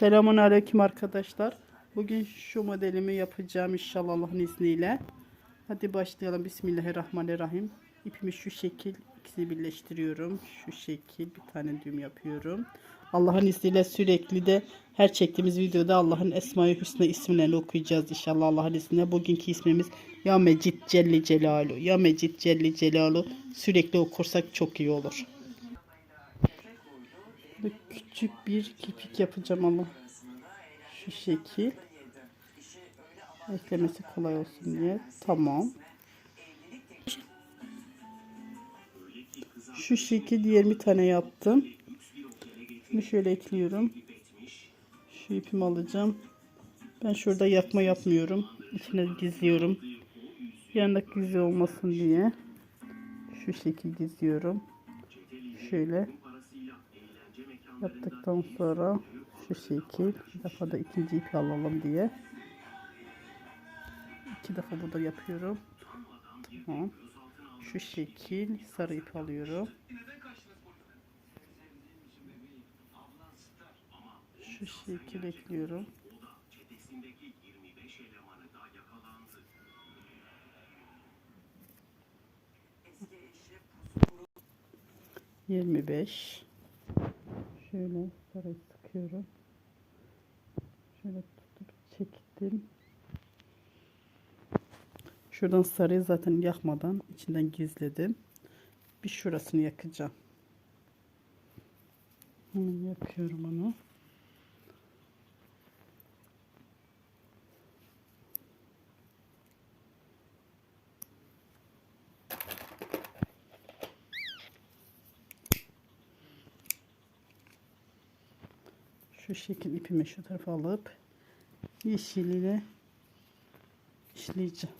Selamun Aleyküm arkadaşlar. Bugün şu modelimi yapacağım inşallah Allah'ın izniyle. Hadi başlayalım. Bismillahirrahmanirrahim. İpimi şu şekil ikisini birleştiriyorum. Şu şekil bir tane düğüm yapıyorum. Allah'ın izniyle sürekli de her çektiğimiz videoda Allah'ın Esma-i Hüsna isimlerini okuyacağız inşallah Allah'ın izniyle. Bugünkü ismimiz Ya Mecid Celli Celalu. Ya Mecid Celli Celalu. Sürekli okursak çok iyi olur. Böyle küçük bir kipik yapacağım ama şu şekil. Eklemesi kolay olsun diye. Tamam. Şu şekil 20 tane yaptım. Şimdi şöyle ekliyorum. Şu ipimi alacağım. Ben şurada yakma yapmıyorum. İçine gizliyorum. Yanında gizli olmasın diye. Şu şekil gizliyorum. Şöyle yaptıktan sonra şu şekil bir defa da ikinci ipi alalım diye. İki defa burada yapıyorum. Tamam. Şu şekil sarı ip alıyorum. Şu şekil ekliyorum. Yirmi beş. Şöyle sarı sıkıyorum. Şöyle tutup çektim. Şuradan sarıyı zaten yakmadan içinden gizledim. Bir şurasını yakacağım. Hemen yapıyorum onu. Şu şekil ipimi şu tarafa alıp yeşiliyle işleyeceğim.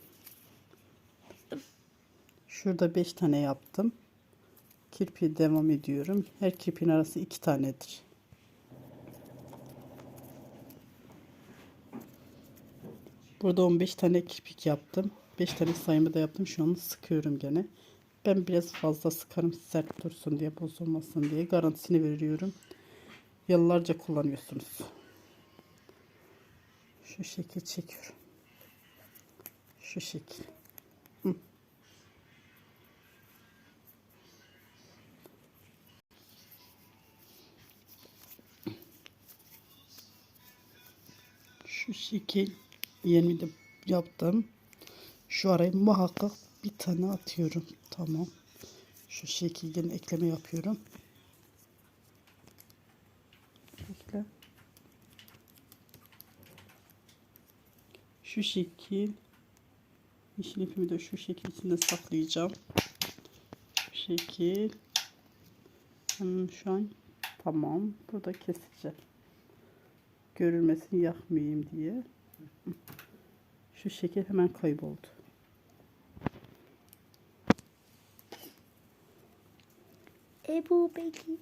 Şurada 5 tane yaptım. Kirpi devam ediyorum. Her kirpin arası 2 tanedir. Burada 15 tane kirpik yaptım. 5 tane sayımı da yaptım. Şu an sıkıyorum gene. Ben biraz fazla sıkarım sert dursun diye bozulmasın diye garantisini veriyorum. Yıllarca kullanıyorsunuz. Şu şekil çekiyorum. Şu şekil. Şu şekil yeni de yaptım. Şu araya muhakkak bir tane atıyorum. Tamam. Şu şekilde ekleme yapıyorum. Şu şekil yeşil ipimi de şu şekil içinde saklayacağım. Şu şekil. Hmm, şu an tamam. Burada keseceğim. Görülmesini yakmayayım diye. Şu şekil hemen kayboldu. Ebu Bekir.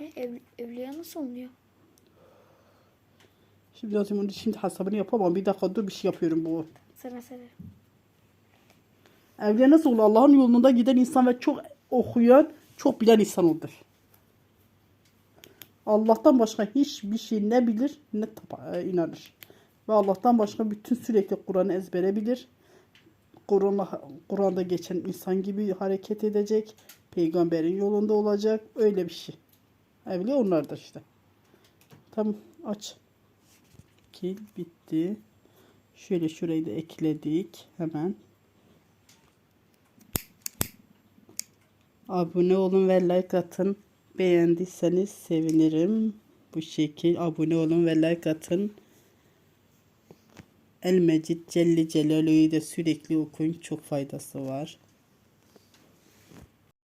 Ay ev, evliya nasıl oluyor? Şimdi lazım onu şimdi hesabını yapamam. Bir dakika dur bir şey yapıyorum bu. Sıra sıra. Evliya nasıl olur? Allah'ın yolunda giden insan ve çok okuyan, çok bilen insan olur. Allah'tan başka hiçbir şey ne bilir ne e, inanır. Ve Allah'tan başka bütün sürekli Kur'an'ı ezbere bilir. Kur'an'da geçen insan gibi hareket edecek. Peygamberin yolunda olacak. Öyle bir şey. Evliya onlardır işte. Tamam aç. Kil bitti. Şöyle şurayı da ekledik. Hemen. Abone olun ve like atın. Beğendiyseniz sevinirim. Bu şekil abone olun ve like atın. El Mecid Celle Celaluhu'yu da sürekli okuyun. Çok faydası var.